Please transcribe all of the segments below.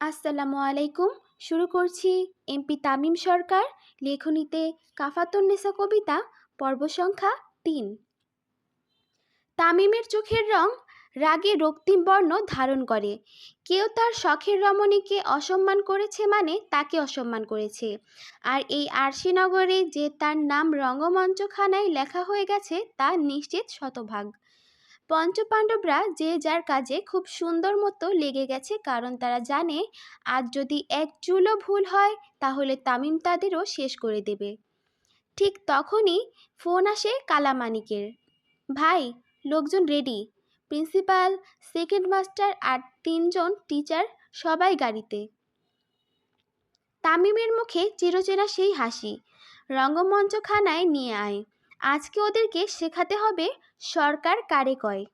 আসসালামু আলাইকুম। শুরু করছি এমপি তামিম সরকার, লেখনীতে কাফাতুন্নেসা কবিতা, পর্ব সংখ্যা তিন। তামিমের চোখের রং রাগে রক্তিম বর্ণ ধারণ করে। কেউ তার শখের রমণীকে অসম্মান করেছে মানে তাকে অসম্মান করেছে। আর এই আরশিনগরে যে তার নাম রঙ্গমঞ্চখানায় লেখা হয়ে গেছে তা নিশ্চিত শতভাগ। পঞ্চপাণ্ডবরা যে যার কাজে খুব সুন্দর মতো লেগে গেছে, কারণ তারা জানে আজ যদি এক চুলও ভুল হয়, তাহলে তামিম তাদেরও শেষ করে দেবে। ঠিক তখনই ফোন আসে কালামানিকের। ভাই, লোকজন রেডি। প্রিন্সিপাল, সেকেন্ড মাস্টার আর তিনজন টিচার সবাই গাড়িতে। তামিমের মুখে চিরচেনা সেই হাসি। রঙ্গমঞ্চখানায় নিয়ে আয়। আজকে ওদেরকে শেখাতে হবে সরকার কারে কয়।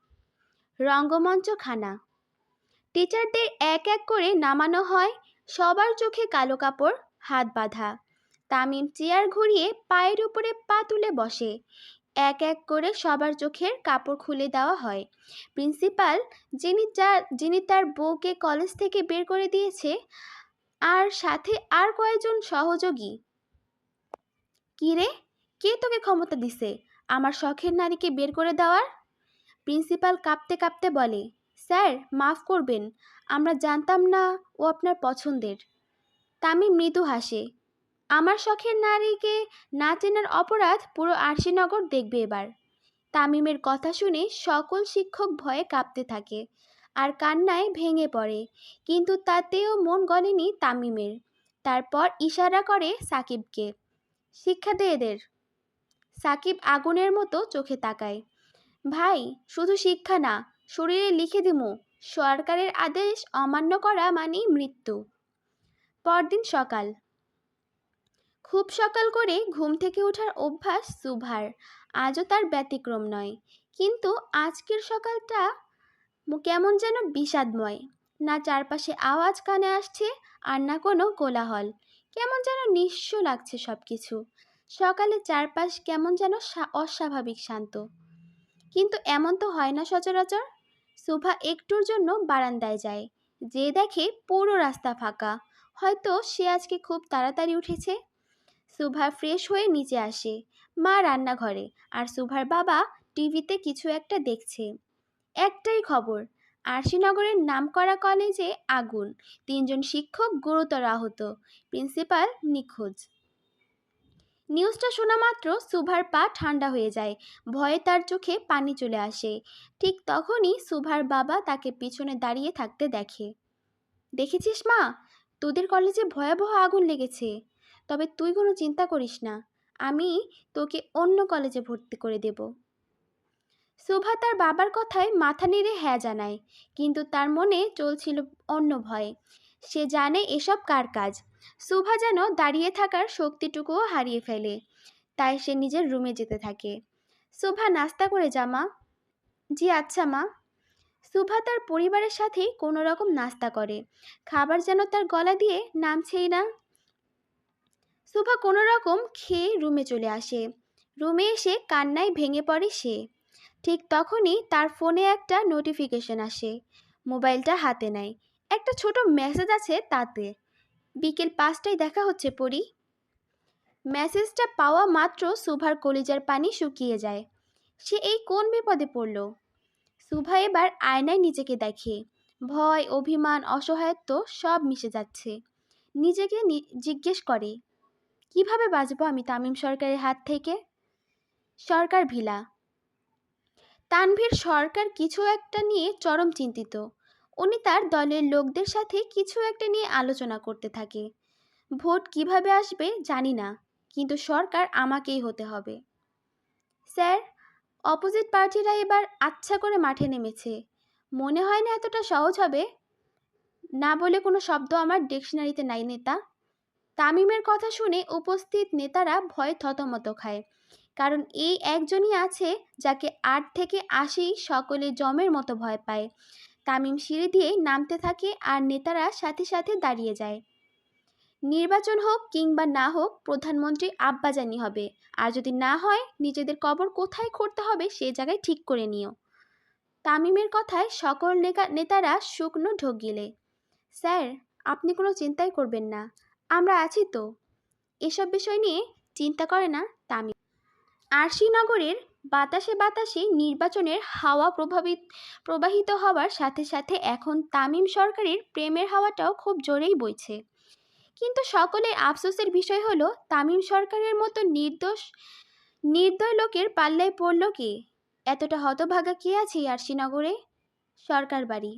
রঙ্গমঞ্চখানা। টিচারদের এক এক করে নামানো হয়, সবার চোখে কালো কাপড়, হাত বাঁধা। তামিম চেয়ার ঘুরিয়ে পায়ের উপরে পা তুলে বসে। এক এক করে সবার চোখের কাপড় খুলে দেওয়া হয়। প্রিন্সিপাল, যিনি যা, যিনি তার বউকে কলেজ থেকে বের করে দিয়েছে, আর সাথে আর কয়েকজন সহযোগী। কিরে কে তোকে ক্ষমতা দিছে? আমার শখের নারীকে বের করে দেওয়ার? প্রিন্সিপাল কাঁপতে কাঁপতে বলে, স্যার, মাফ করবেন, আমরা জানতাম না ও আপনার পছন্দের। তামিম মৃদু হাসে, আমার শখের নারীকে না চেনার অপরাধ পুরো আরশিনগর দেখবে এবার। তামিমের কথা শুনে সকল শিক্ষক ভয়ে কাঁপতে থাকে আর কান্নায় ভেঙে পড়ে, কিন্তু তাতেও মন গলেনি তামিমের। তারপর ইশারা করে সাকিবকে, শিক্ষা দে এদের। সাকিব আগুনের মতো চোখে তাকায়। ভাই, শুধু শিক্ষা না, শরীরে লিখে দিমু, সরকারের আদেশ অমান্য করা মানেই মৃত্যু। পরদিন সকাল। খুব সকাল করে ঘুম থেকে ওঠার অভ্যাস সুভার, আজও তার ব্যতিক্রম নয়। কিন্তু আজকের সকালটা কেমন যেন বিষাদময়। না চারপাশে আওয়াজ কানে আসছে, আর না কোনো কোলাহল। কেমন যেন নিঃস্ব লাগছে সব কিছু সকালে চারপাশ কেমন যেন অস্বাভাবিক শান্ত। কিন্তু এমন তো হয় না সচরাচর। শোভা একটুর জন্য বারান্দায় যায়। যে দেখে পুরো রাস্তা ফাঁকা। হয়তো সে আজকে খুব তাড়াতাড়ি উঠেছে। সুভা ফ্রেশ হয়ে নিচে আসে। মা রান্নাঘরে আর সুভার বাবা টিভিতে কিছু একটা দেখছে। একটাই খবর, আরশিনগরের নামকরা কলেজে আগুন। তিনজন শিক্ষক গুরুতর আহত। প্রিন্সিপাল নিখোঁজ। নিউজটা শোনা মাত্র সুভার পা ঠান্ডা হয়ে যায়। ভয়ে তার চোখে পানি চলে আসে। ঠিক তখনই সুভার বাবা তাকে পিছনে দাঁড়িয়ে থাকতে দেখে। দেখেছিস মা? তোদের কলেজে ভয়াবহ আগুন লেগেছে। তবে তুই কোনো চিন্তা করিস না। আমি তোকে অন্য কলেজে ভর্তি করে দেব সুভা তার বাবার কথায় মাথা নেড়ে হ্যাঁ জানায়। কিন্তু তার মনে চলছিল অন্য ভয়। সে জানে এসব কার কাজ। সুভা যেন দাঁড়িয়ে থাকার শক্তিটুকুও হারিয়ে ফেলে। তাই সে নিজের রুমে যেতে থাকে। সুভা নাস্তা করে যা, মা। জি আচ্ছা মা। সুভা তার পরিবারের সাথেই কোনো রকম নাস্তা করে। খাবার যেন তার গলা দিয়ে নামছেই না। সুভা কোনো রকম খেয়ে রুমে চলে আসে। রুমে এসে কান্নায় ভেঙে পড়ে সে। ঠিক তখনই তার ফোনে একটা নোটিফিকেশন আসে। মোবাইলটা হাতে নেয়। একটা ছোট মেসেজ আছে তাতে। বিকেল পাঁচটায় দেখা হচ্ছে, পরি। মেসেজটা পাওয়া মাত্র সুভার কলিজার পানি শুকিয়ে যায়। সে এই কোন বিপদে পড়ল? সুভা এবার আয়নায় নিজেকে দেখে। ভয়, অভিমান, অসহায়ত্ব সব মিশে যাচ্ছে। নিজেকে জিজ্ঞেস করে, কীভাবে বাঁচবো আমি তামিম সরকারের হাত থেকে? সরকার ভিলা। তানভীর সরকার কিছু একটা নিয়ে চরম চিন্তিত। উনি তার দলের লোকদের সাথে কিছু একটা নিয়ে আলোচনা করতে থাকে। ভোট কীভাবে আসবে জানি না, কিন্তু সরকার আমাকেই হতে হবে। স্যার, অপোজিট পার্টিরা এবার আচ্ছা করে মাঠে নেমেছে। মনে হয় না এতটা সহজ হবে? না বলে কোনো শব্দ আমার ডিকশনারিতে নাই নেতা। তামিমের কথা শুনে উপস্থিত নেতারা ভয় থতমত খায়, কারণ এই একজনই আছে যাকে আট থেকে আশি সকলে জমের মতো ভয় পায়। তামিম সিঁড়ি দিয়ে নামতে থাকে আর নেতারা সাথে সাথে দাঁড়িয়ে যায়। নির্বাচন হোক কিংবা না হোক, প্রধানমন্ত্রী আব্বাজানি হবে। আর যদি না হয়, নিজেদের কবর কোথায় করতে হবে সে জায়গায় ঠিক করে নিও। তামিমের কথায় সকল নেতারা শুকনো ঢোক গিলে। স্যার, আপনি কোনো চিন্তাই করবেন না, আমরা আছি তো। এসব বিষয় নিয়ে চিন্তা করে না তামিম। আরশিনগরের বাতাসে বাতাসে নির্বাচনের হাওয়া প্রভাবিত প্রবাহিত হওয়ার সাথে সাথে এখন তামিম সরকারের প্রেমের হাওয়াটাও খুব জোরেই বইছে। কিন্তু সকলের আফসোসের বিষয় হলো, তামিম সরকারের মতো নির্দোষ, নির্দয় লোকের পাল্লায় পড়ল কে? এতটা হতভাগা কে আছে আরশিনগরে সরকার বাড়ি।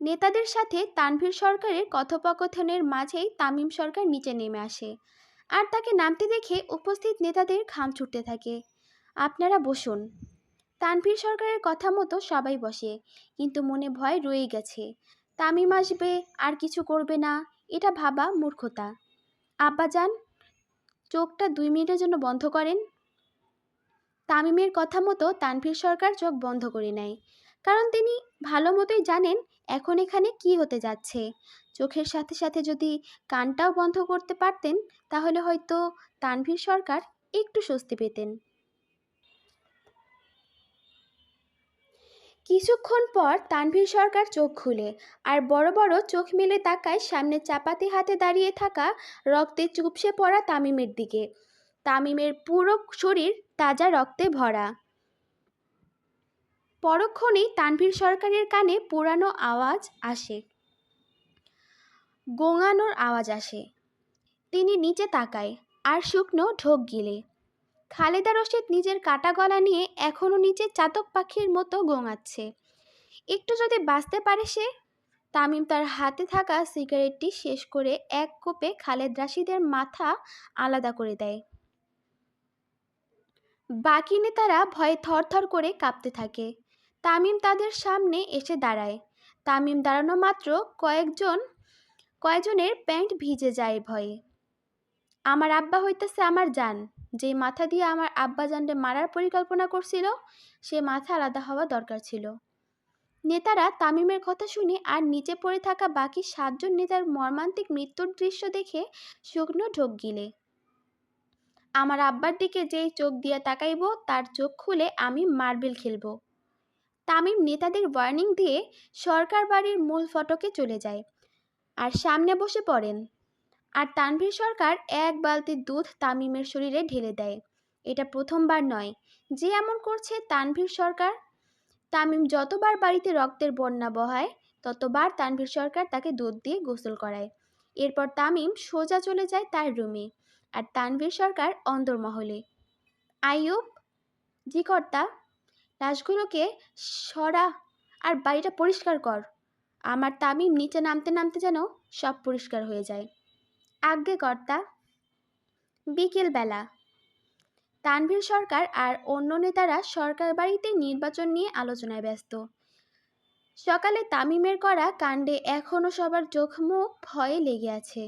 নেতাদের সাথে তানভীর সরকারের কথোপকথনের মাঝেই তামিম সরকার নিচে নেমে আসে। আর তাকে নামতে দেখে উপস্থিত নেতাদের খাম ছুটতে থাকে। আপনারা বসুন। তানভীর সরকারের কথা মতো সবাই বসে, কিন্তু মনে ভয় রয়ে গেছে। তামিম আসবে, আর কিছু করবে না, এটা ভাবা মূর্খতা। আব্বা যান চোখটা দুই মিনিটের জন্য বন্ধ করেন। তামিমের কথা মতো তানভীর সরকার চোখ বন্ধ করে নেয়, কারণ তিনি ভালো মতোই জানেন এখন এখানে কি হতে যাচ্ছে। চোখের সাথে সাথে যদি কানটাও বন্ধ করতে পারতেন, তাহলে হয়তো তানভীর সরকার একটু স্বস্তি পেতেন। কিছুক্ষণ পর তানভীর সরকার চোখ খুলে আর বড় বড় চোখ মেলে তাকায় সামনে চাপাতি হাতে দাঁড়িয়ে থাকা রক্তে চুপসে পড়া তামিমের দিকে। তামিমের পুরো শরীর তাজা রক্তে ভরা। পরক্ষণেই তানভীর সরকারের কানে পুরানো আওয়াজ আসে। গোঙানোর আওয়াজ আসে। তিনি নিচে তাকায়, আর শুকনো ঢোক গিলে। খালেদা রশিদ নিজের কাটা গলা নিয়ে এখনও নিচে চাতক পাখির মতো গোঙাচ্ছে। একটু যদি বাঁচতে পারে সে? তামিম তার হাতে থাকা সিগারেটটি শেষ করে এক কোপে খালেদ রাশিদের মাথা আলাদা করে দেয়। বাকি নেতারা ভয়ে থরথর করে কাঁপতে থাকে। তামিম তাদের সামনে এসে দাঁড়ায়। তামিম দাঁড়ানো মাত্র কয়েকজন, কয়েকজনের প্যান্ট ভিজে যায় ভয়ে। আমার আব্বা হইতেছে আমার জান। যে মাথা দিয়ে আমার আব্বা জানরে মারার পরিকল্পনা করছিল, সে মাথা আলাদা হওয়া দরকার ছিল। নেতারা তামিমের কথা শুনে আর নিচে পড়ে থাকা বাকি সাতজন নেতার মর্মান্তিক মৃত্যুর দৃশ্য দেখে শুকনো ঢোক গিলে। আমার আব্বার দিকে যেই চোখ দিয়ে তাকাইব, তার চোখ খুলে আমি মার্বেল খেলব। তামিম নেতাদের ওয়ার্নিং দিয়ে সরকার বাড়ির মূল ফটকে চলে যায়। আর সামনে বসে পড়েন। আর তানভীর সরকার এক বালতি দুধ তামিমের শরীরে ঢেলে দেয়। এটা প্রথমবার নয়। যে এমন করছে তানভীর সরকার? তামিম যতবার বাড়িতে রক্তের বন্যা বহায়, ততবার তানভীর সরকার তাকে দুধ দিয়ে গোসল করায়। এরপর তামিম সোজা চলে যায় তার রুমে আর তানভীর সরকার অন্দরমহলে আইয়ুব, জি কর্তা, লাশগুলোকে সরা আর বাড়িটা পরিষ্কার কর। আমার তামিম নিচে নামতে নামতে যেন সব পরিষ্কার হয়ে যায়। আজ্ঞে কর্তা বিকেলবেলা। তানভীর সরকার আর অন্য নেতারা সরকার বাড়িতে নির্বাচন নিয়ে আলোচনায় ব্যস্ত। সকালে তামিমের করা কাণ্ডে এখনও সবার চোখ মুখ ভয়ে লেগে আছে।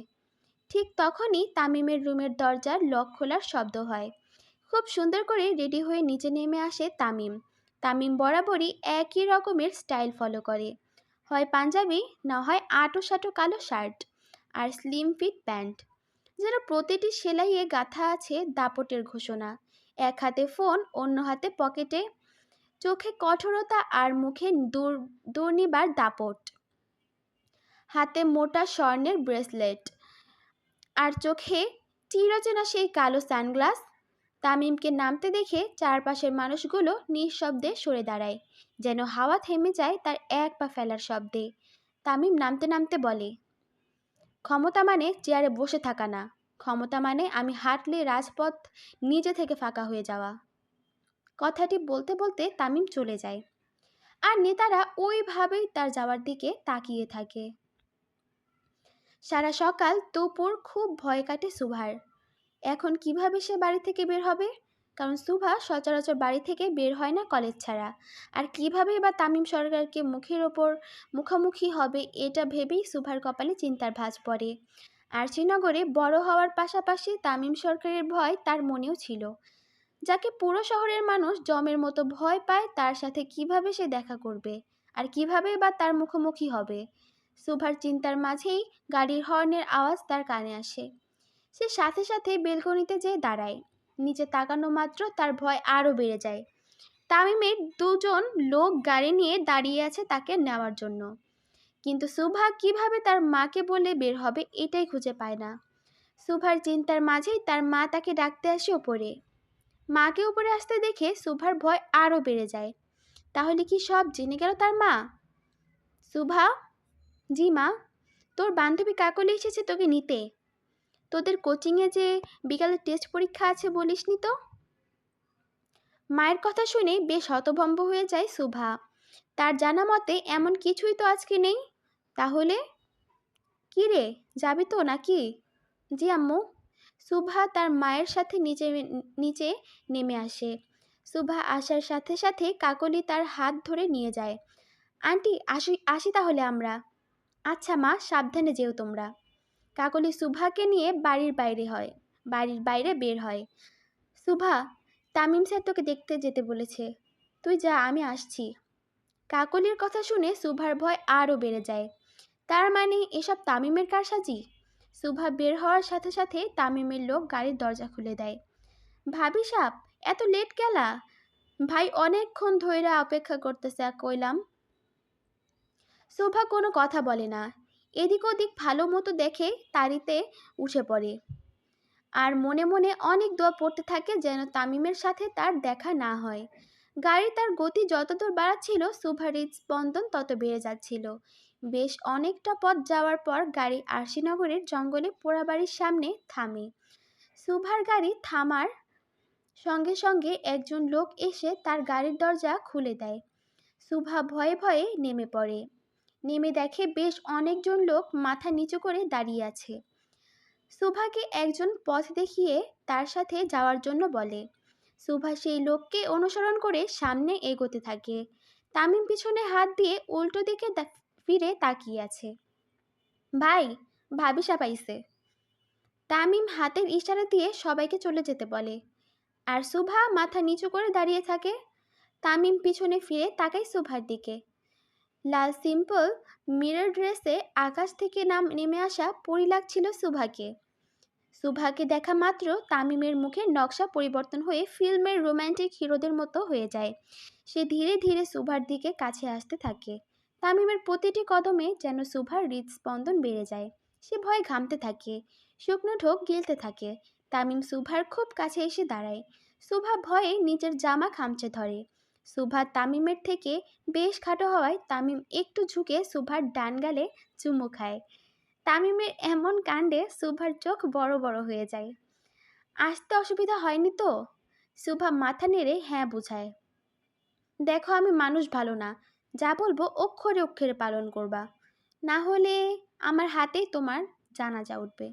ঠিক তখনই তামিমের রুমের দরজার লক খোলার শব্দ হয়। খুব সুন্দর করে রেডি হয়ে নিচে নেমে আসে তামিম। তামিম বরাবরই একই রকমের স্টাইল ফলো করে। হয় পাঞ্জাবি, না হয় আটো সাটো কালো শার্ট। আর স্লিম ফিট প্যান্ট যেন প্রতিটি সেলাইয়ে গাঁথা আছে দাপটের ঘোষণা। এক হাতে ফোন অন্য হাতে পকেটে চোখে কঠোরতা আর মুখে দূর, দুর্নিবার দাপট। হাতে মোটা স্বর্ণের ব্রেসলেট আর চোখে চিরচেনা সেই কালো সানগ্লাস তামিমকে নামতে দেখে চারপাশের মানুষগুলো নিঃশব্দে সরে দাঁড়ায়, যেন হাওয়া থেমে যায় তার এক পা ফেলার শব্দে। তামিম নামতে নামতে বলে ক্ষমতা মানে চেয়ারে বসে থাকা না। ক্ষমতা মানে আমি হাঁটলে রাজপথ নিজে থেকে ফাঁকা হয়ে যাওয়া। কথাটি বলতে বলতে তামিম চলে যায়। আর নেতারা ওইভাবেই তার যাওয়ার দিকে তাকিয়ে থাকে। সারা সকাল দুপুর খুব ভয় কাটে সুভার। এখন কীভাবে সে বাড়ি থেকে বের হবে? কারণ সুভা সচরাচর বাড়ি থেকে বের হয় না কলেজ ছাড়া। আর কীভাবে বা তামিম সরকারকে মুখের ওপর মুখোমুখি হবে এটা ভেবেই সুভার কপালে চিন্তার ভাঁজ পড়ে। আর শ্রীনগরে বড় হওয়ার পাশাপাশি তামিম সরকারের ভয় তার মনেও ছিল। যাকে পুরো শহরের মানুষ জমের মতো ভয় পায়, তার সাথে কীভাবে সে দেখা করবে? আর কীভাবে বা তার মুখোমুখি হবে? সুভার চিন্তার মাঝেই গাড়ির হর্নের আওয়াজ তার কানে আসে। সে সাথে সাথে বেলকনিতে যেয়ে দাঁড়ায়। নিচে তাকানো মাত্র তার ভয় আরও বেড়ে যায়। তামিমের দুজন লোক গাড়ি নিয়ে দাঁড়িয়ে আছে তাকে নেওয়ার জন্য। কিন্তু সুভা কীভাবে তার মাকে বলে বের হবে এটাই খুঁজে পায় না। সুভার চিন্তার মাঝেই তার মা তাকে ডাকতে আসে ওপরে। মাকে উপরে আসতে দেখে সুভার ভয় আরও বেড়ে যায়। তাহলে কি সব জেনে গেল তার মা? সুভা? জি মা। তোর বান্ধবী কাকলি এসেছে তোকে নিতে। তোদের কোচিংয়ে যে বিকালে টেস্ট পরীক্ষা আছে বলিসনি তো? মায়ের কথা শুনে বেশ হতভম্ব হয়ে যায় সুভা। তার জানা মতে এমন কিছুই তো আজকে নেই। তাহলে? কি রে, যাবি তো নাকি? জি আম্মু। সুভা তার মায়ের সাথে নিচে নিচে নেমে আসে। সুভা আসার সাথে সাথে কাকলি তার হাত ধরে নিয়ে যায়। আন্টি, আসি আসি তাহলে আমরা। আচ্ছা মা, সাবধানে যেও তোমরা। কাকলি সুভাকে নিয়ে বাড়ির বাইরে হয়, বাড়ির বাইরে বের হয়। সুভা, তামিম স্যার তোকে দেখতে যেতে বলেছে। তুই যা, আমি আসছি। কাকলির কথা শুনে সুভার ভয় আরও বেড়ে যায়। তার মানে এসব তামিমের কারসাজি? সুভা বের হওয়ার সাথে সাথে তামিমের লোক গাড়ির দরজা খুলে দেয়। ভাবি সাপ এত লেট গেলা? ভাই অনেকক্ষণ ধইরা অপেক্ষা করতেছে, কইলাম। সুভা কোনো কথা বলে না। এদিক ওদিক ভালো মতো দেখে তারিতে উঠে পড়ে। আর মনে মনে অনেক দোয়া পড়তে থাকে যেন তামিমের সাথে তার দেখা না হয়। গাড়ি তার গতি যতদূর বাড়াচ্ছিল সুভার স্পন্দন তত বেড়ে যাচ্ছিল। বেশ অনেকটা পথ যাওয়ার পর গাড়ি আরশিনগরের জঙ্গলে পোড়াবাড়ির সামনে থামে। সুভার গাড়ি থামার সঙ্গে সঙ্গে একজন লোক এসে তার গাড়ির দরজা খুলে দেয়। সুভা ভয়ে ভয়ে নেমে পড়ে। নেমে দেখে বেশ অনেকজন লোক মাথা নিচু করে দাঁড়িয়ে আছে। সুভাকে একজন পথ দেখিয়ে তার সাথে যাওয়ার জন্য বলে। সুভা সেই লোককে অনুসরণ করে সামনে এগোতে থাকে। তামিম পিছনে হাত দিয়ে উল্টো দিকে ফিরে তাকিয়ে আছে। ভাই ভাবিসা পাইছে তামিম হাতের ইশারা দিয়ে সবাইকে চলে যেতে বলে। আর সুভা মাথা নিচু করে দাঁড়িয়ে থাকে। তামিম পিছনে ফিরে তাকায় সুভার দিকে। লাল সিম্পল মিরর ড্রেসে আকাশ থেকে নাম নেমে আসা পরি লাগছিল সুভাকে। সুভাকে দেখা মাত্র তামিমের মুখের নকশা পরিবর্তন হয়ে ফিল্মের রোম্যান্টিক হিরোদের মতো হয়ে যায়। সে ধীরে ধীরে সুভার দিকে কাছে আসতে থাকে। তামিমের প্রতিটি কদমে যেন সুভার হৃদস্পন্দন বেড়ে যায়। সে ভয় ঘামতে থাকে, শুকনো ঢোক গিলতে থাকে। তামিম সুভার খুব কাছে এসে দাঁড়ায়। সুভা ভয়ে নিজের জামা খামচে ধরে। সুভা তামিমের থেকে বেশ খাটো হওয়ায় তামিম একটু ঝুঁকে সুভার ডান গালে চুমু খায়। তামিমের এমন কাণ্ডে সুভার চোখ বড় বড় হয়ে যায়। আসতে অসুবিধা হয়নি তো? সুভা মাথা নেড়ে হ্যাঁ বুঝায়। দেখো আমি মানুষ ভালো না, যা বলব অক্ষরে অক্ষরে পালন করবা। না হলে আমার হাতেই তোমার জানাজা উঠবে।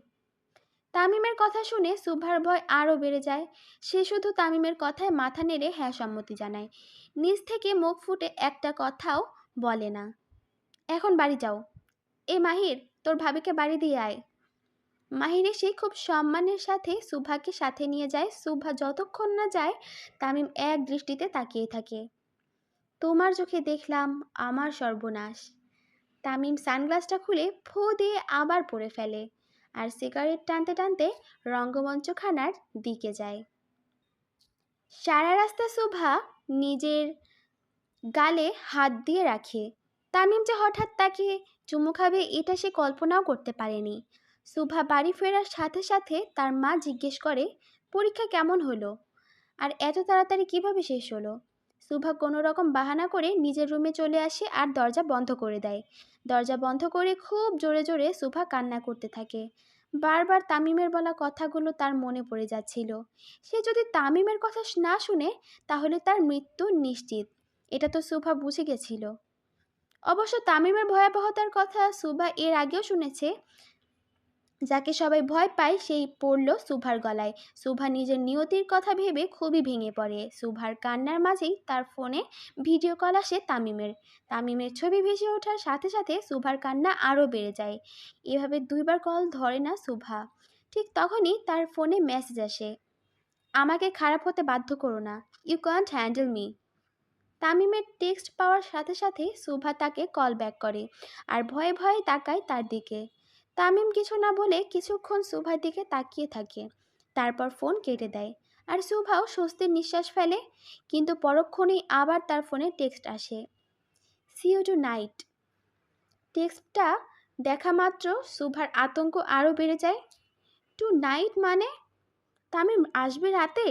তামিমের কথা শুনে সুভার ভয় আরও বেড়ে যায়। সে শুধু তামিমের কথায় মাথা নেড়ে হ্যাঁ সম্মতি জানায়। নিজ থেকে মুখ ফুটে একটা কথাও বলে না। এখন বাড়ি যাও। এ মাহির, তোর ভাবিকে বাড়ি দিয়ে আয়। মাহির এসে খুব সম্মানের সাথে সুভাকে সাথে নিয়ে যায়। সুভা যতক্ষণ না যায়, তামিম এক দৃষ্টিতে তাকিয়ে থাকে। তোমার চোখে দেখলাম আমার সর্বনাশ। তামিম সানগ্লাসটা খুলে ফু দিয়ে আবার পরে ফেলে আর সিগারেট টানতে টানতে রঙ্গমঞ্চখানার দিকে যায়। সারা রাস্তা শোভা নিজের গালে হাত দিয়ে রাখে। তামিম যে হঠাৎ তাকে চুমু খাবে, এটা সে কল্পনাও করতে পারেনি। সুভা বাড়ি ফেরার সাথে সাথে তার মা জিজ্ঞেস করে, পরীক্ষা কেমন হলো? আর এত তাড়াতাড়ি কীভাবে শেষ হলো? সুভা কোনো রকম বাহানা করে নিজের রুমে চলে আসে আর দরজা বন্ধ করে দেয়। দরজা বন্ধ করে খুব জোরে জোরে সুভা কান্না করতে থাকে। বারবার তামিমের বলা কথাগুলো তার মনে পড়ে যাচ্ছিল। সে যদি তামিমের কথা না শুনে, তাহলে তার মৃত্যু নিশ্চিত। এটা তো সুভা বুঝে গেছিল। অবশ্য তামিমের ভয়াবহতার কথা সুভা এর আগেও শুনেছে। যাকে সবাই ভয় পায় সেই পড়ল সুভার গলায়। সুভা নিজের নিয়তির কথা ভেবে খুবই ভেঙে পড়ে। সুভার কান্নার মাঝেই তার ফোনে ভিডিও কল আসে তামিমের। তামিমের ছবি ভেসে ওঠার সাথে সাথে সুভার কান্না আরও বেড়ে যায়। এভাবে দুইবার কল ধরে না সুভা। ঠিক তখনই তার ফোনে মেসেজ আসে। আমাকে খারাপ হতে বাধ্য করো না। ইউ ক্যান্ট হ্যান্ডেল মি তামিমের টেক্সট পাওয়ার সাথে সাথে সুভা তাকে কল ব্যাক করে আর ভয়ে ভয়ে তাকায় তার দিকে। তামিম কিছু না বলে কিছুক্ষণ সুভার দিকে তাকিয়ে থাকে। তারপর ফোন কেটে দেয় আর সুভাও স্বস্তির নিঃশ্বাস ফেলে, কিন্তু পরক্ষণেই আবার তার ফোনে টেক্সট আসে। সি ইউ টু নাইট টেক্সটটা দেখা মাত্র সুভার আতঙ্ক আরও বেড়ে যায়। টু নাইট মানে? তামিম, আসবে রাতে?